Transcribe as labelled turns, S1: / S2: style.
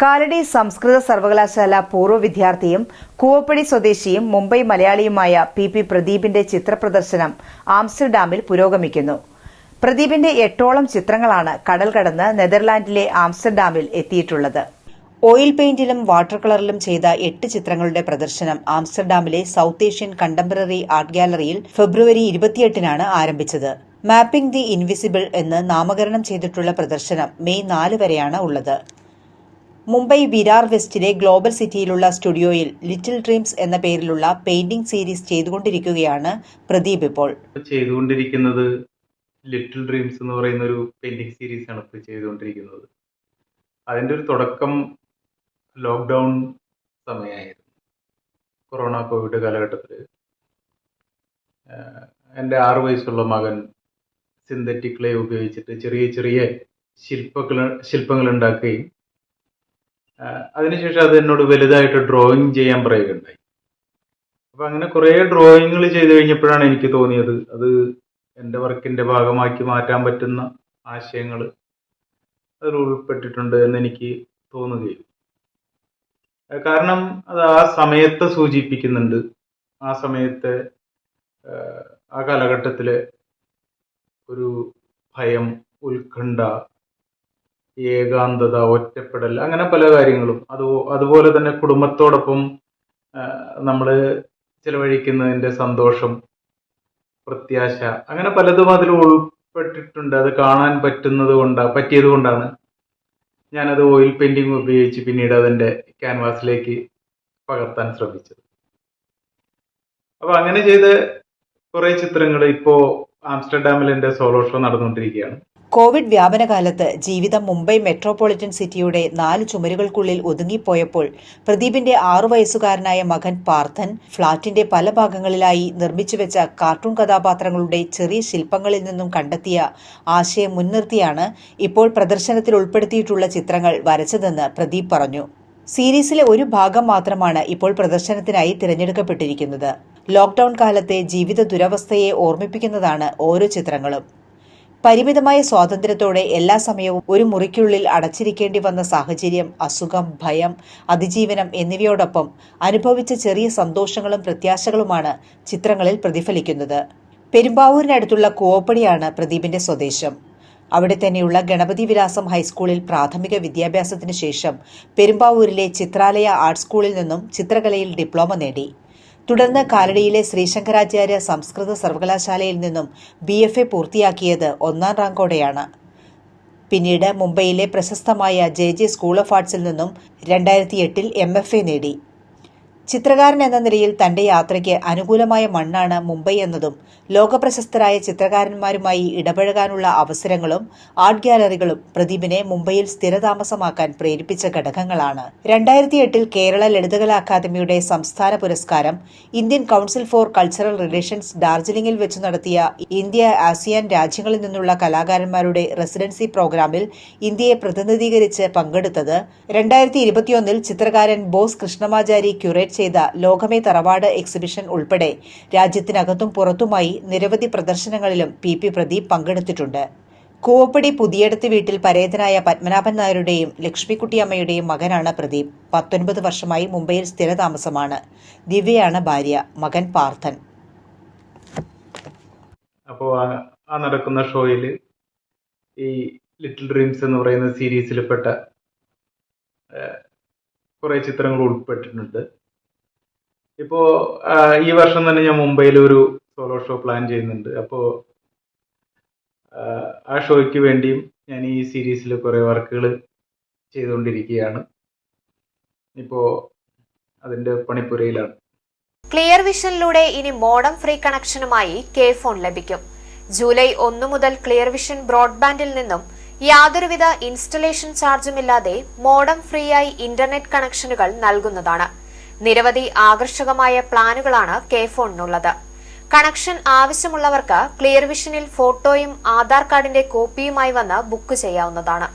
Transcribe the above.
S1: കാലടി സംസ്കൃത സർവകലാശാല പൂർവ വിദ്യാർത്ഥിയും കൂവപ്പടി സ്വദേശിയും മുംബൈ മലയാളിയുമായ പി പി പ്രദീപിന്റെ ചിത്രപ്രദർശനം ആംസ്റ്റർഡാമിൽ പുരോഗമിക്കുന്നു. പ്രദീപിന്റെ എട്ടോളം ചിത്രങ്ങളാണ് കടൽ കടന്ന് നെതർലാൻഡിലെ ആംസ്റ്റർഡാമിൽ എത്തിയിട്ടുള്ളത്. ഓയിൽ പെയിന്റിലും വാട്ടർ കളറിലും ചെയ്ത എട്ട് ചിത്രങ്ങളുടെ പ്രദർശനം ആംസ്റ്റർഡാമിലെ സൗത്ത് ഏഷ്യൻ കണ്ടംപററി ആർട്ട് ഗാലറിയിൽ ഫെബ്രുവരി ഇരുപത്തിയെട്ടിനാണ് ആരംഭിച്ചത്. മാപ്പിംഗ് ദി ഇൻവിസിബിൾ എന്ന് നാമകരണം ചെയ്തിട്ടുള്ള പ്രദർശനം മെയ് നാല് വരെയാണ് ഉള്ളത്. മുംബൈ വിരാർ വെസ്റ്റിലെ ഗ്ലോബൽ സിറ്റിയിലുള്ള സ്റ്റുഡിയോയിൽ ലിറ്റിൽ ഡ്രീംസ് എന്ന പേരിലുള്ള പെയിന്റിംഗ് സീരീസ് ചെയ്തുകൊണ്ടിരിക്കുകയാണ് പ്രദീപ് ഇപ്പോൾ.
S2: ചെയ്തുകൊണ്ടിരിക്കുന്നത് ലിറ്റിൽ ഡ്രീംസ് എന്ന് പറയുന്ന ഒരു പെയിന്റിംഗ് സീരീസ് ആണ് ഇപ്പോൾ ചെയ്തുകൊണ്ടിരിക്കുന്നത്. അതിന്റെ ഒരു തുടക്കം ലോക്ക്ഡൗൺ സമയമായിരുന്നു. കൊറോണ കോവിഡ് കാലഘട്ടത്തിൽ എന്റെ ആറു വയസ്സുള്ള മകൻ സിന്തറ്റിക് ക്ലേ ഉപയോഗിച്ചിട്ട് ചെറിയ ചെറിയ ശില്പങ്ങൾ ശില്പങ്ങൾ ഉണ്ടാക്കുകയും അതിനുശേഷം അത് എന്നോട് വലുതായിട്ട് ഡ്രോയിങ് ചെയ്യാൻ പറയുകയുണ്ടായി. അപ്പം അങ്ങനെ കുറേ ഡ്രോയിങ്ങുകൾ ചെയ്തു കഴിഞ്ഞപ്പോഴാണ് എനിക്ക് തോന്നിയത് അത് എന്റെ വർക്കിന്റെ ഭാഗമാക്കി മാറ്റാൻ പറ്റുന്ന ആശയങ്ങൾ അതിൽ ഉൾപ്പെട്ടിട്ടുണ്ട് എന്ന് എനിക്ക് തോന്നുകയും. കാരണം അത് ആ സമയത്തെ സൂചിപ്പിക്കുന്നുണ്ട്. ആ സമയത്തെ ആ കാലഘട്ടത്തിലെ ഒരു ഭയം ഉത്കണ്ഠ ഏകാന്തത ഒറ്റപ്പെടൽ അങ്ങനെ പല കാര്യങ്ങളും. അത് അതുപോലെ തന്നെ കുടുംബത്തോടൊപ്പം നമ്മൾ ചിലവഴിക്കുന്നതിന്റെ സന്തോഷം പ്രത്യാശ അങ്ങനെ പലതും അതിൽ ഉൾപ്പെട്ടിട്ടുണ്ട്. അത് കാണാൻ പറ്റുന്നത് കൊണ്ട് പറ്റിയത് കൊണ്ടാണ് ഞാനത് ഓയിൽ പെയിന്റിംഗ് ഉപയോഗിച്ച് പിന്നീട് അതിന്റെ ക്യാൻവാസിലേക്ക് പകർത്താൻ ശ്രമിച്ചത്. അപ്പോൾ അങ്ങനെ ചെയ്ത കുറേ ചിത്രങ്ങൾ ഇപ്പോൾ ആംസ്റ്റർഡാമിൽ എന്റെ സോളോ ഷോ നടന്നുകൊണ്ടിരിക്കുകയാണ്.
S1: കോവിഡ് വ്യാപനകാലത്ത് ജീവിതം മുംബൈ മെട്രോപൊളിറ്റൻ സിറ്റിയുടെ നാല് ചുമരുകൾക്കുള്ളിൽ ഒതുങ്ങിപ്പോയപ്പോൾ പ്രദീപിന്റെ ആറു വയസ്സുകാരനായ മകൻ പാർത്ഥൻ ഫ്ളാറ്റിന്റെ പല ഭാഗങ്ങളിലായി നിർമ്മിച്ചുവെച്ച കാർട്ടൂൺ കഥാപാത്രങ്ങളുടെ ചെറിയ ശില്പങ്ങളിൽ നിന്നും കണ്ടെത്തിയ ആശയം മുൻനിർത്തിയാണ് ഇപ്പോൾ പ്രദർശനത്തിൽ ഉൾപ്പെടുത്തിയിട്ടുള്ള ചിത്രങ്ങൾ വരച്ചതെന്ന് പ്രദീപ് പറഞ്ഞു. സീരീസിലെ ഒരു ഭാഗം മാത്രമാണ് ഇപ്പോൾ പ്രദർശനത്തിനായി തിരഞ്ഞെടുക്കപ്പെട്ടിരിക്കുന്നത്. ലോക്ഡൌൺ കാലത്തെ ജീവിത ദുരവസ്ഥയെ ഓർമ്മിപ്പിക്കുന്നതാണ് ഓരോ ചിത്രങ്ങളും. പരിമിതമായ സ്വാതന്ത്ര്യത്തോടെ എല്ലാ സമയവും ഒരു മുറിക്കുള്ളിൽ അടച്ചിരിക്കേണ്ടി വന്ന സാഹചര്യം അസുഖം ഭയം അതിജീവനം എന്നിവയോടൊപ്പം അനുഭവിച്ച ചെറിയ സന്തോഷങ്ങളും പ്രത്യാശകളുമാണ് ചിത്രങ്ങളിൽ പ്രതിഫലിക്കുന്നത്. പെരുമ്പാവൂരിനടുത്തുള്ള കൂവപ്പടിയാണ് പ്രദീപിന്റെ സ്വദേശം. അവിടെ തന്നെയുള്ള ഗണപതി വിലാസം ഹൈസ്കൂളിൽ പ്രാഥമിക വിദ്യാഭ്യാസത്തിന് ശേഷം പെരുമ്പാവൂരിലെ ചിത്രാലയ ആർട്സ് സ്കൂളിൽ നിന്നും ചിത്രകലയിൽ ഡിപ്ലോമ നേടി. തുടർന്ന് കാലടിയിലെ ശ്രീശങ്കരാചാര്യ സംസ്കൃത സർവകലാശാലയിൽ നിന്നും ബി എഫ് എ പൂർത്തിയാക്കിയത് ഒന്നാം റാങ്കോടെയാണ്. പിന്നീട് മുംബൈയിലെ പ്രശസ്തമായ ജെ ജെ സ്കൂൾ ഓഫ് ആർട്സിൽ നിന്നും രണ്ടായിരത്തി എട്ടിൽ എം എഫ് എ നേടി. ചിത്രകാരൻ എന്ന നിലയിൽ തന്റെ യാത്രയ്ക്ക് അനുകൂലമായ മണ്ണാണ് മുംബൈ എന്നതും ലോകപ്രശസ്തരായ ചിത്രകാരന്മാരുമായി ഇടപഴകാനുള്ള അവസരങ്ങളും ആർട്ട് ഗാലറികളും പ്രദീപിനെ മുംബൈയിൽ സ്ഥിരതാമസമാക്കാൻ പ്രേരിപ്പിച്ച ഘടകങ്ങളാണ്. രണ്ടായിരത്തി എട്ടിൽ കേരള ലളിതകലാ അക്കാദമിയുടെ സംസ്ഥാന പുരസ്കാരം Indian council for cultural relations ഡാർജിലിംഗിൽ വെച്ച് നടത്തിയ ഇന്ത്യ ആസിയാൻ രാജ്യങ്ങളിൽ നിന്നുള്ള കലാകാരന്മാരുടെ റെസിഡൻസി പ്രോഗ്രാമിൽ ഇന്ത്യയെ പ്രതിനിധീകരിച്ച് പങ്കെടുത്തത് രണ്ടായിരത്തി ഇരുപത്തിയൊന്നിൽ ചിത്രകാരൻ ബോസ് കൃഷ്ണമാചാരി ക്യൂറേറ്റ് ചെയ്ത ലോകമേ തറവാട് എക്സിബിഷൻ ഉൾപ്പെടെ രാജ്യത്തിനകത്തും പുറത്തുമായി നിരവധി പ്രദർശനങ്ങളിലും പി പി പ്രദീപ് പങ്കെടുത്തിട്ടുണ്ട്. കൂവപ്പടി പുതിയടത്ത് വീട്ടിൽ പരേതനായ പത്മനാഭൻ നായരുടെയും ലക്ഷ്മിക്കുട്ടിയമ്മയുടെയും മകനാണ് പ്രദീപ്. പത്തൊൻപത് വർഷമായി മുംബൈയിൽ സ്ഥിരതാമസമാണ്. ദിവ്യയാണ് ഭാര്യ മകൻ പാർത്ഥൻ.
S2: അപ്പോൾ ആ നടക്കുന്ന ഷോയിൽ ഈ ലിറ്റിൽ ഡ്രീംസ് എന്ന് പറയുന്ന സീരീസിൽപ്പെട്ട കുറേ ചിത്രങ്ങൾ ഉൾപ്പെട്ടിട്ടുണ്ട്. ഇപ്പോൾ ഈ വർഷം തന്നെ ഞാൻ മുംബൈയിൽ ഒരു സോളോ ഷോ പ്ലാൻ ചെയ്യുന്നുണ്ട്. അപ്പോ ആ ഷോയ്ക്ക് വേണ്ടിയും ഞാൻ ഈ സീരീസിൽ കുറേ വർക്കുകൾ ചെയ്തുകൊണ്ടിരിക്കുകയാണ്. ഇപ്പോൾ അതിന്റെ പണിപ്പുരയിലാണ്.
S3: ക്ലിയർ വിഷനിലൂടെ ഇനി മോഡം ഫ്രീ കണക്ഷനുമായി കെ ഫോൺ ലഭിക്കും. ജൂലൈ ഒന്ന് മുതൽ ക്ലിയർ വിഷൻ ബ്രോഡ്ബാൻഡിൽ നിന്നും യാതൊരുവിധ ഇൻസ്റ്റലേഷൻ ചാർജുമില്ലാതെ മോഡം ഫ്രീയായി ഇന്റർനെറ്റ് കണക്ഷനുകൾ നൽകുന്നതാണ്. നിരവധി ആകർഷകമായ പ്ലാനുകളാണ് കെ ഫോണിനുള്ളത്. കണക്ഷൻ ആവശ്യമുള്ളവർക്ക് ക്ലിയർ വിഷനിൽ ഫോട്ടോയും ആധാർ കാർഡിന്റെ കോപ്പിയുമായി വന്ന് ബുക്ക് ചെയ്യാവുന്നതാണ്.